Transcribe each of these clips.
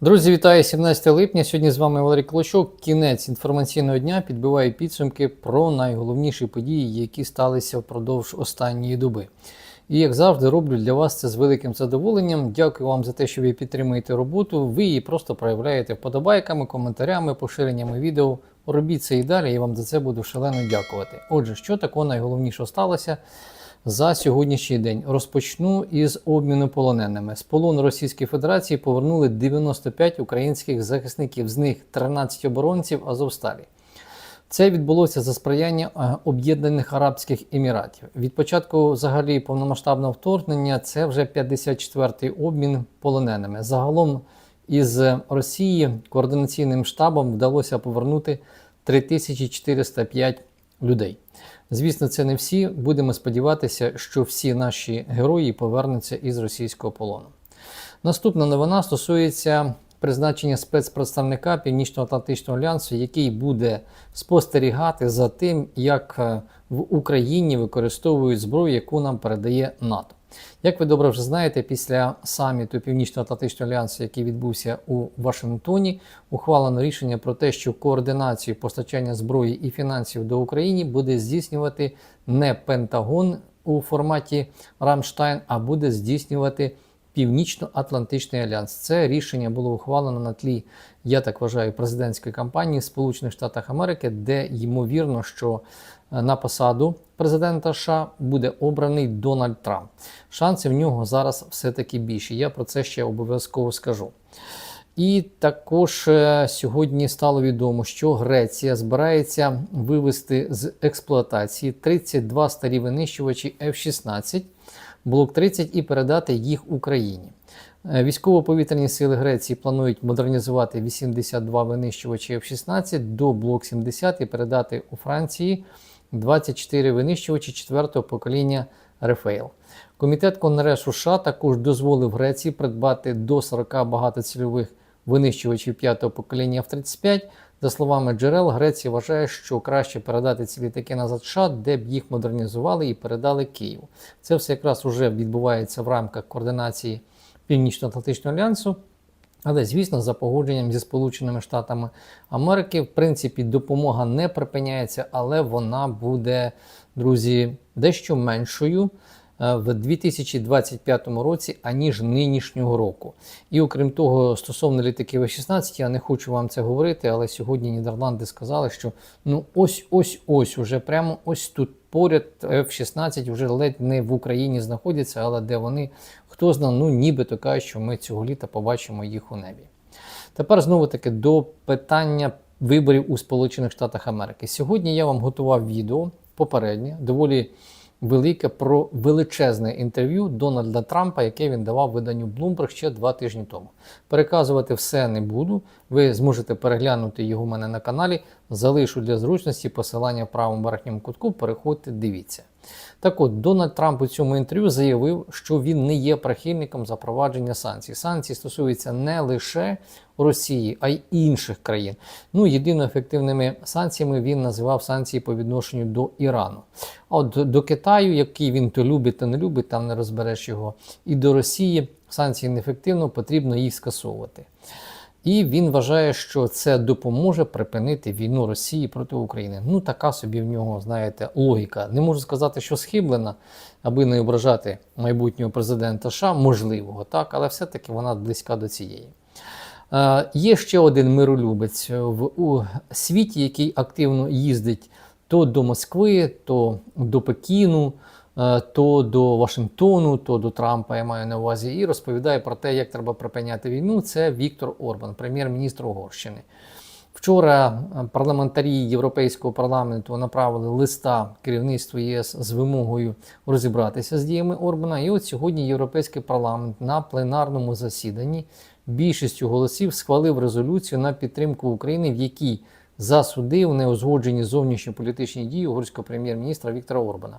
Друзі, вітаю 17 липня. Сьогодні з вами Валерій Клочок. Кінець інформаційного дня підбиває підсумки про найголовніші події, які сталися впродовж останньої доби. І як завжди, роблю для вас це з великим задоволенням. Дякую вам за те, що ви підтримуєте роботу. Ви її просто проявляєте вподобайками, коментарями, поширеннями відео. Робіть це і далі, я вам за це буду шалено дякувати. Отже, що такого найголовніше сталося? За сьогоднішній день. Розпочну із обміну полоненими. З полону Російської Федерації повернули 95 українських захисників, з них 13 оборонців Азовсталі. Це відбулося за сприяння е, Об'єднаних Арабських Еміратів. Від початку взагалі повномасштабного вторгнення це вже 54-й обмін полоненими. Загалом із Росії координаційним штабом вдалося повернути 3405 людей. Звісно, це не всі. Будемо сподіватися, що всі наші герої повернуться із російського полону. Наступна новина стосується призначення спецпредставника Північно-Атлантичного альянсу, який буде спостерігати за тим, як е, в Україні використовують зброю, яку нам передає НАТО. Як ви добре вже знаєте, після саміту Північно-Атлантичного альянсу, який відбувся у Вашингтоні, ухвалено рішення про те, що координацію постачання зброї і фінансів до України буде здійснювати не Пентагон у форматі Рамштайн, а буде здійснювати Північно-Атлантичний альянс. Це рішення було ухвалено на тлі, я так вважаю, президентської кампанії Сполучених Штатів Америки, де ймовірно, що е, на посаду президента США буде обраний Дональд Трамп. Шанси в нього зараз все-таки більші. Я про це ще обов'язково скажу. І також е, сьогодні стало відомо, що Греція збирається вивести з експлуатації 32 старі винищувачі F-16 блок 30 і передати їх Україні. Е, Військово-повітряні сили Греції планують модернізувати 82 винищувачі F-16 до блок 70 і передати у Франції 24 винищувачі 4-го покоління Рефейл. Комітет Конгресу США також дозволив Греції придбати до 40 багатоцільових винищувачів 5-го покоління F-35. За словами джерел, Греція вважає, що краще передати ці літаки назад США, де б їх модернізували і передали Києву. Це все якраз вже відбувається в рамках координації Північно-Атлантичного альянсу. Але, звісно, за погодженням зі Сполученими Штатами Америки, в принципі, допомога не припиняється, але вона буде, друзі, дещо меншою. Е, в 2025 році, аніж нинішнього року. І окрім того, стосовно літаків F-16, я не хочу вам це говорити, але сьогодні Нідерланди сказали, що ну ось-ось-ось, уже прямо ось тут поряд F-16 вже ледь не в Україні знаходяться, але де вони, хто знає, ну нібито кажуть, що ми цього літа побачимо їх у небі. Тепер знову таки до питання виборів у Сполучених Штатах Америки. Сьогодні я вам готував відео попереднє, доволі велике про величезне інтерв'ю Дональда Трампа, яке він давав виданню Bloomberg ще два тижні тому. Переказувати все не буду. Ви зможете переглянути його у мене на каналі. Залишу для зручності посилання в правому верхньому кутку. Переходьте, дивіться. Так от, Дональд Трамп у цьому інтерв'ю заявив, що він не є прихильником запровадження санкцій. Санкції стосуються не лише Росії, а й інших країн. Ну, єдино ефективними санкціями він називав санкції по відношенню до Ірану. А от до Китаю, який він то любить, то не любить, там не розбереш його, і до Росії санкції неефективно, потрібно їх скасовувати. І він вважає, що це допоможе припинити війну Росії проти України. Ну, така собі в нього, знаєте, логіка. Не можу сказати, що схиблена, аби не ображати майбутнього президента США, можливого, так, але все-таки вона близька до цієї. Е, Є ще один миролюбець в у світі, який активно їздить то до Москви, то до Пекіну. Е, то до Вашингтону, то до Трампа я маю на увазі, і розповідає про те, як треба припиняти війну. Це Віктор Орбан, прем'єр-міністр Угорщини. Вчора е, парламентарі Європейського парламенту направили листа керівництву ЄС з вимогою розібратися з діями Орбана. І от сьогодні Європейський парламент на пленарному засіданні більшістю голосів схвалив резолюцію на підтримку України, в якій засудив неузгоджені зовнішньополітичні дії угорського прем'єр-міністра Віктора Орбана.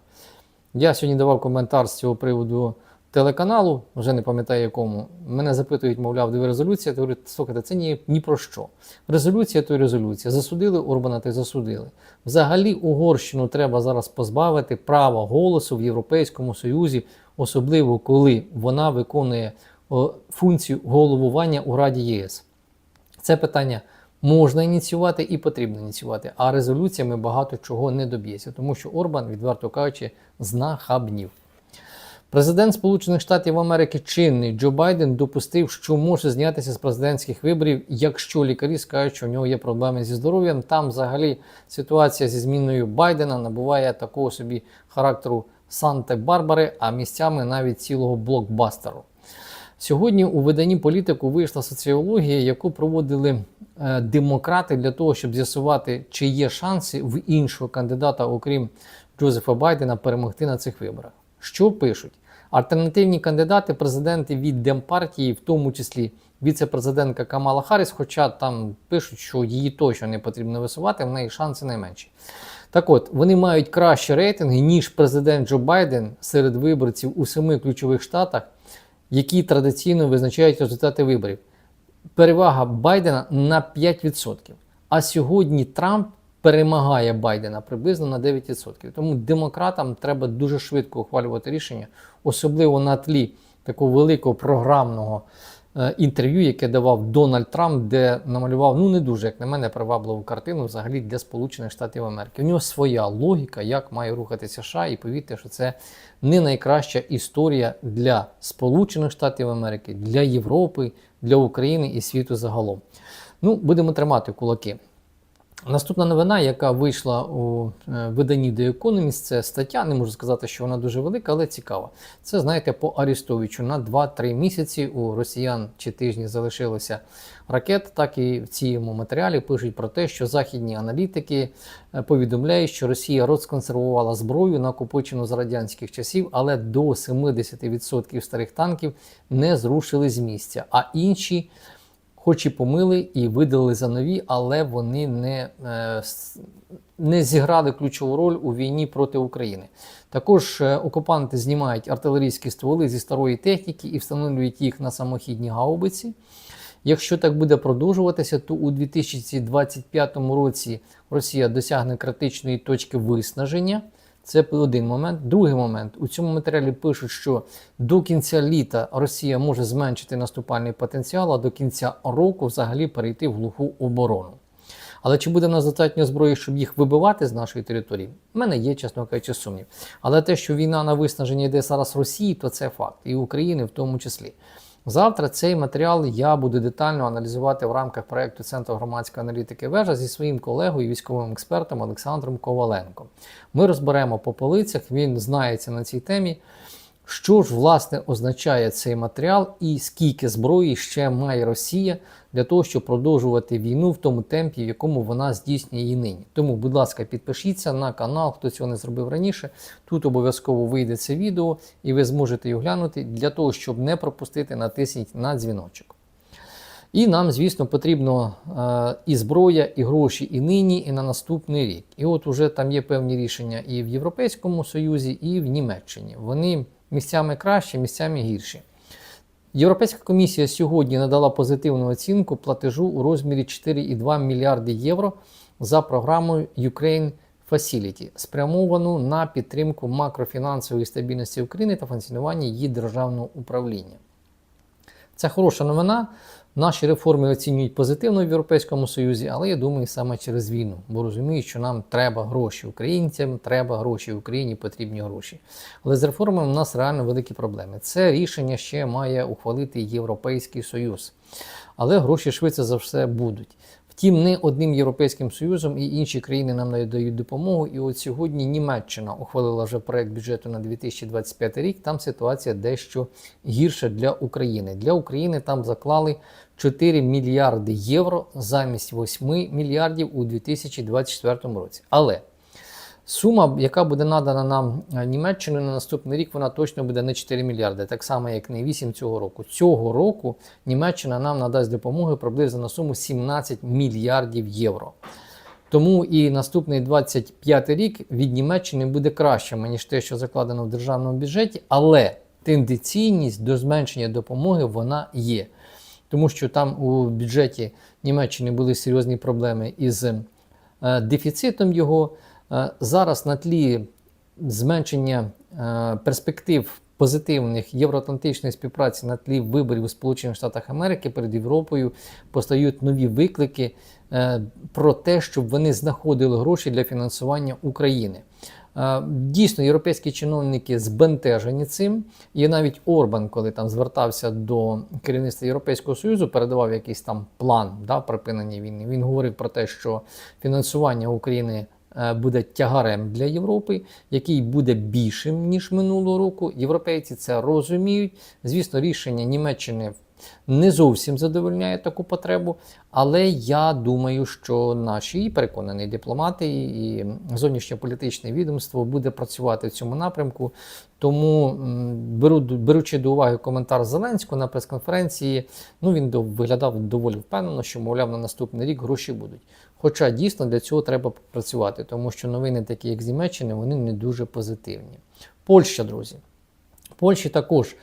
Я сьогодні давав коментар з цього приводу телеканалу, вже не пам'ятаю якому. Мене запитують, мовляв, де резолюція. Я говорю, слухайте, це ні, ні про що. Резолюція то резолюція. Засудили Орбана, то й засудили. Взагалі, Угорщину треба зараз позбавити права голосу в Європейському Союзі, особливо коли вона виконує функцію головування у Раді ЄС. Це питання можна ініціювати і потрібно ініціювати, а резолюціями багато чого не доб'ється, тому що Орбан, відверто кажучи, знахабнів. Президент Сполучених Штатів Америки чинний Джо Байден допустив, що може знятися з президентських виборів, якщо лікарі скажуть, що в нього є проблеми зі здоров'ям. Там взагалі ситуація зі зміною Байдена набуває такого собі характеру Санте-Барбари, а місцями навіть цілого блокбастеру. Сьогодні у виданні політику вийшла соціологія, яку проводили демократи для того, щоб з'ясувати, чи є шанси в іншого кандидата, окрім Джозефа Байдена, перемогти на цих виборах. Що пишуть? Альтернативні кандидати, президенти від Демпартії, в тому числі віце-президентка Камала Харріс, хоча там пишуть, що її точно не потрібно висувати, в неї шанси найменші. Так от, вони мають кращі рейтинги, ніж президент Джо Байден серед виборців у семи ключових штатах, які традиційно визначають результати виборів. Перевага Байдена на 5%. А сьогодні Трамп перемагає Байдена приблизно на 9%. Тому демократам треба дуже швидко ухвалювати рішення, особливо на тлі такого великого програмного е, інтерв'ю, яке давав Дональд Трамп, де намалював ну не дуже, як на мене, привабливу картину взагалі для Сполучених Штатів Америки. У нього своя логіка, як має рухатися США, і повірте, що це не найкраща історія для Сполучених Штатів Америки, для Європи, для України і світу загалом. Ну, будемо тримати кулаки. Наступна новина, яка вийшла у е, виданні The Economist, це стаття. Не можу сказати, що вона дуже велика, але цікава. Це знаєте по Арістовичу. На 2-3 місяці у росіян чи тижні залишилося ракет. Так і в цьому матеріалі пишуть про те, що західні аналітики е, повідомляють, що Росія розконсервувала зброю, накопичену з радянських часів, але до 70% старих танків не зрушили з місця. А інші хоч і помили і видали за нові, але вони не, е, не зіграли ключову роль у війні проти України. Також е, окупанти знімають артилерійські стволи зі старої техніки і встановлюють їх на самохідні гаубиці. Якщо так буде продовжуватися, то у 2025 році Росія досягне критичної точки виснаження. Це один момент. Другий момент у цьому матеріалі пишуть, що до кінця літа Росія може зменшити наступальний потенціал, а до кінця року взагалі перейти в глуху оборону. Але чи буде в нас достатньо зброї, щоб їх вибивати з нашої території? У мене є, чесно кажучи, сумнів. Але те, що війна на виснаження йде зараз Росії, то це факт, і України в тому числі. Завтра цей матеріал я буду детально аналізувати в рамках проєкту Центру громадської аналітики вежа зі своїм колегою, військовим експертом Олександром Коваленко. Ми розберемо по полицях, він знається на цій темі. Що ж, власне, означає цей матеріал і скільки зброї ще має Росія для того, щоб продовжувати війну в тому темпі, в якому вона здійснює її нині. Тому, будь ласка, підпишіться на канал, хто цього не зробив раніше. Тут обов'язково вийде це відео, і ви зможете його глянути. Для того, щоб не пропустити, натисніть на дзвіночок. І нам, звісно, потрібно е, і зброя, і гроші і нині, і на наступний рік. І от уже там є певні рішення і в Європейському Союзі, і в Німеччині. Вони місцями краще, місцями гірші. Європейська комісія сьогодні надала позитивну оцінку платежу у розмірі 4,2 мільярди євро за програмою Ukraine Facility, спрямовану на підтримку макрофінансової стабільності України та функціонування її державного управління. Це хороша новина. Наші реформи оцінюють позитивно в Європейському Союзі, але я думаю, саме через війну, бо розуміють, що нам треба гроші українцям, треба гроші Україні, потрібні гроші. Але з реформами у нас реально великі проблеми. Це рішення ще має ухвалити Європейський Союз. Але гроші швидше за все будуть. Втім, не одним Європейським Союзом і інші країни нам надають допомогу. І от сьогодні Німеччина ухвалила вже проект бюджету на 2025 рік. Там ситуація дещо гірша для України. Для України там заклали 4 мільярди євро замість 8 мільярдів у 2024 році. Але сума, яка буде надана нам Німеччиною на наступний рік, вона точно буде не 4 мільярди, так само як не 8 цього року. Цього року Німеччина нам надасть допомоги приблизно на суму 17 мільярдів євро. Тому і наступний 25 рік від Німеччини буде кращим, ніж те, що закладено в державному бюджеті, але тенденційність до зменшення допомоги вона є. Тому що там у бюджеті Німеччини були серйозні проблеми із е, дефіцитом його. Е, Зараз на тлі зменшення е, перспектив позитивних євроатлантичної співпраці на тлі виборів у Сполучених Штатах Америки перед Європою постають нові виклики е, про те, щоб вони знаходили гроші для фінансування України. Дійсно, європейські чиновники збентежені цим, і навіть Орбан, коли там звертався до керівництва Європейського Союзу, передавав якийсь там план да, припинення війни. Він говорив про те, що фінансування України буде тягарем для Європи, який буде більшим ніж минулого року. Європейці це розуміють. Звісно, рішення Німеччини не зовсім задовольняє таку потребу, але я думаю, що наші переконані дипломати і зовнішньополітичне відомство буде працювати в цьому напрямку. Тому беру, беручи до уваги коментар Зеленського на прес-конференції, ну він виглядав доволі впевнено, що, мовляв, на наступний рік гроші будуть. Хоча дійсно для цього треба працювати, тому що новини, такі як з Німеччини, вони не дуже позитивні. Польща, друзі. Польщі також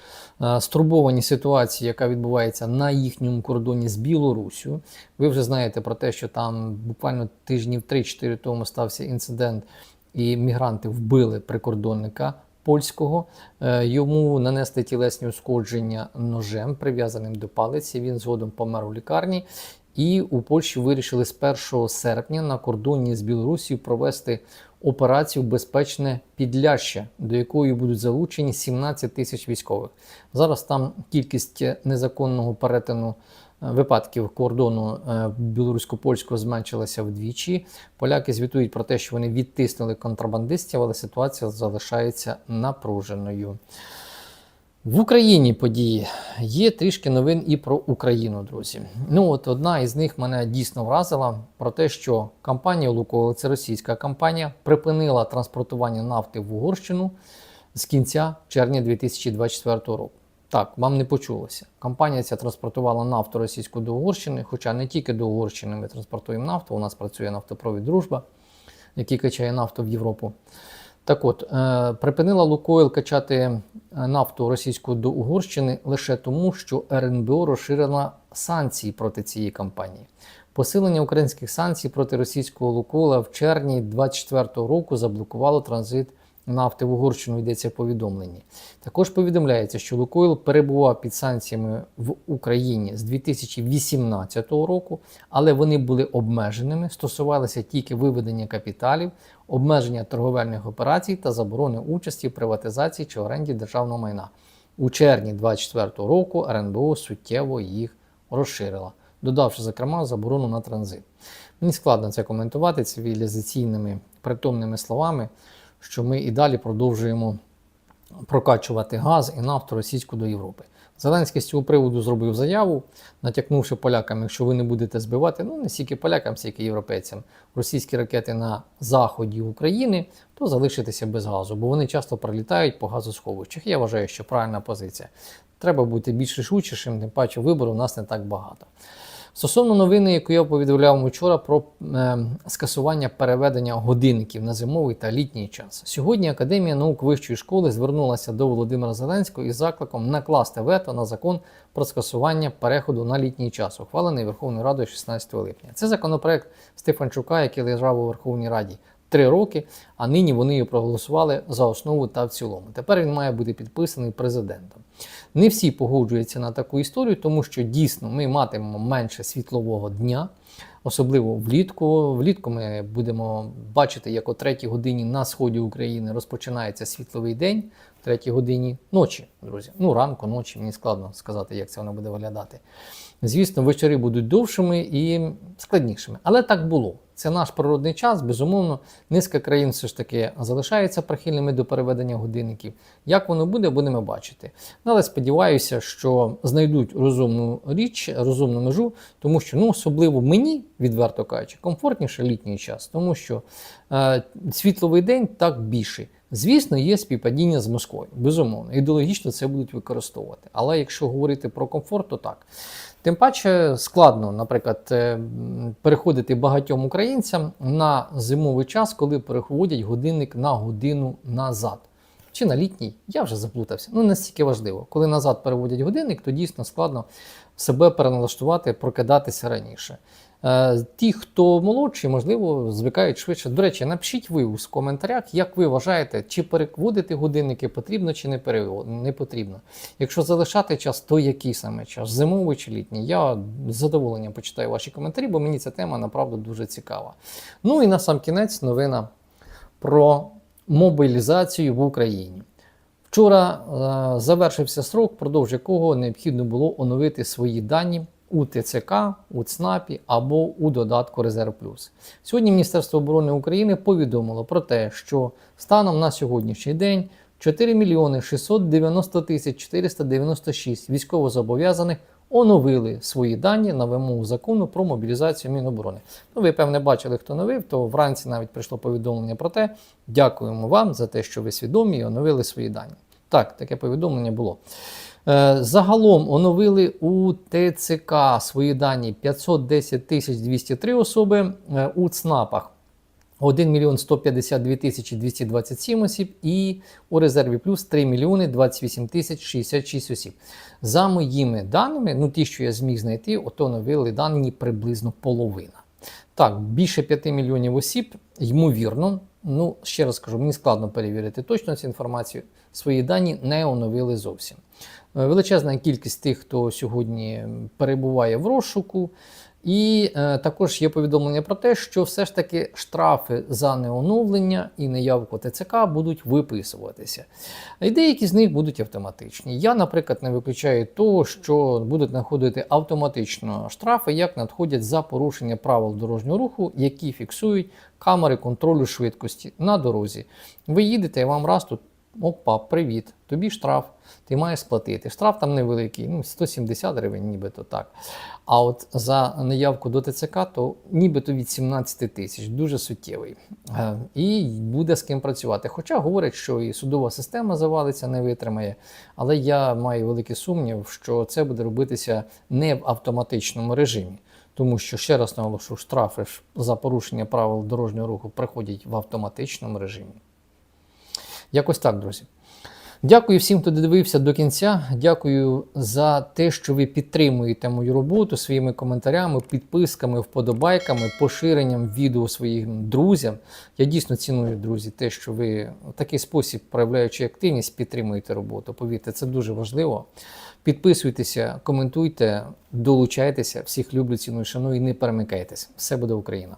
е, стурбовані ситуації, яка відбувається на їхньому кордоні з Білоруссю. Ви вже знаєте про те, що там буквально тижнів 3-4 тому стався інцидент, і мігранти вбили прикордонника польського. Е, Йому нанесли тілесні ушкодження ножем, прив'язаним до палиці. Він згодом помер у лікарні. І у Польщі вирішили з 1 серпня на кордоні з Білорусією провести операцію Безпечне Підляща, до якої будуть залучені 17 тисяч військових. Зараз там кількість незаконного перетину е, випадків кордону е, білорусько-польського зменшилася вдвічі. Поляки звітують про те, що вони відтиснули контрабандистів, але ситуація залишається напруженою. В Україні події є трішки новин і про Україну, друзі. Ну от одна із них мене дійсно вразила про те, що компанія Лукойл, це російська компанія, припинила транспортування нафти в Угорщину з кінця червня 2024 року. Так, вам не почулося. Компанія ця транспортувала нафту російську до Угорщини, хоча не тільки до Угорщини ми транспортуємо нафту. У нас працює нафтопровід Дружба, який качає нафту в Європу. Так от, е, припинила Лукойл качати е, нафту російську до Угорщини лише тому, що РНБО розширила санкції проти цієї компанії. Посилення українських санкцій проти російського Лукойла в червні 2024 року заблокувало транзит нафти в Угорщину, йдеться в повідомленні. Також повідомляється, що Лукойл перебував під санкціями в Україні з 2018 року, але вони були обмеженими, стосувалися тільки виведення капіталів, обмеження торговельних операцій та заборони участі в приватизації чи оренді державного майна. У червні 2024 року РНБО суттєво їх розширила, додавши, зокрема, заборону на транзит. Мені складно це коментувати цивілізаційними притомними словами, що ми і далі продовжуємо прокачувати газ і нафту російську до Європи. Зеленський з цього приводу зробив заяву, натякнувши полякам, якщо ви не будете збивати, ну не стільки полякам, стільки європейцям, російські ракети на заході України, то залишитися без газу, бо вони часто пролітають по газосховищах. Я вважаю, що правильна позиція. Треба бути більш рішучішим, тим паче вибору у нас не так багато. Стосовно новини, яку я повідомляв вчора про е, скасування переведення годинників на зимовий та літній час. Сьогодні Академія наук вищої школи звернулася до Володимира Зеленського із закликом накласти вето на закон про скасування переходу на літній час, ухвалений Верховною Радою 16 липня. Це законопроект Стефанчука, який лежав у Верховній Раді. Три роки, а нині вони його проголосували за основу та в цілому. Тепер він має бути підписаний президентом. Не всі погоджуються на таку історію, тому що дійсно ми матимемо менше світлового дня, особливо влітку. Влітку ми будемо бачити, як о 3 годині на сході України розпочинається світловий день, о 3 годині ночі, друзі. Ну, ранку, ночі, мені складно сказати, як це воно буде виглядати. Звісно, вечори будуть довшими і складнішими. Але так було. Це наш природний час. Безумовно, низка країн все ж таки залишаються прихильними до переведення годинників. Як воно буде, будемо бачити. Ну, але сподіваюся, що знайдуть розумну річ, розумну межу, тому що ну, особливо мені, відверто кажучи, комфортніше літній час, тому що е, світловий день так більший. Звісно, є співпадіння з Москвою. Безумовно, ідеологічно це будуть використовувати. Але якщо говорити про комфорт, то так. Тим паче складно, наприклад, е, переходити багатьом українцям на зимовий час, коли переходять годинник на годину назад. чи на літній, я вже заплутався. Ну, настільки важливо. Коли назад переводять годинник, то дійсно складно себе переналаштувати, прокидатися раніше. Е, Ті, хто молодші, можливо, звикають швидше. До речі, напишіть ви в коментарях, як ви вважаєте, чи переводити годинники потрібно, чи не, не потрібно. Якщо залишати час, то який саме час? Зимовий чи літній? Я з задоволенням почитаю ваші коментарі, бо мені ця тема направду дуже цікава. Ну і на сам кінець новина про мобілізацію в Україні. Вчора е, завершився срок, впродовж якого необхідно було оновити свої дані у ТЦК, у ЦНАПі або у додатку Резерв Плюс. Сьогодні Міністерство оборони України повідомило про те, що станом на сьогоднішній день 4 мільйони 690 тисяч 496 військовозобов'язаних оновили свої дані на вимогу закону про мобілізацію Міноборони. Ну, ви, певне, бачили, хто новив, то вранці навіть прийшло повідомлення про те. Дякуємо вам за те, що ви свідомі і оновили свої дані. Так, таке повідомлення було. Е, Загалом оновили у ТЦК свої дані 510 тисяч 203 особи, е, у ЦНАПах 1 мільйон 152 тисячі 227 осіб і у резерві плюс 3 мільйони 28 тисяч 66 осіб. За моїми даними, ну ті, що я зміг знайти, ото оновили дані приблизно половина. Так, більше 5 мільйонів осіб, ймовірно, ну ще раз кажу, мені складно перевірити точно цю інформацію. Свої дані не оновили зовсім. Е, Величезна кількість тих, хто сьогодні перебуває в розшуку. І е, також є повідомлення про те, що все ж таки штрафи за неоновлення і неявку ТЦК будуть виписуватися. І деякі з них будуть автоматичні. Я, наприклад, не виключаю того, що будуть надходити автоматично штрафи, як надходять за порушення правил дорожнього руху, які фіксують камери контролю швидкості на дорозі. Ви їдете, і вам раз тут. Опа, привіт, тобі штраф, ти маєш сплатити. Штраф там невеликий, ну 170 гривень, нібито так. А от за неявку до ТЦК, то нібито від 17 тисяч, дуже суттєвий. Е, І буде з ким працювати. Хоча говорять, що і судова система завалиться, не витримає. Але я маю великий сумнів, що це буде робитися не в автоматичному режимі. Тому що, ще раз наголошу, штрафи за порушення правил дорожнього руху приходять в автоматичному режимі. Якось так, друзі. Дякую всім, хто додивився до кінця. Дякую за те, що ви підтримуєте мою роботу своїми коментарями, підписками, вподобайками, поширенням відео своїм друзям. Я дійсно ціную, друзі, те, що ви в такий спосіб, проявляючи активність, підтримуєте роботу. Повірте, це дуже важливо. Підписуйтеся, коментуйте, долучайтеся. Всіх люблю, ціную, шаную і не перемикайтеся. Все буде Україна!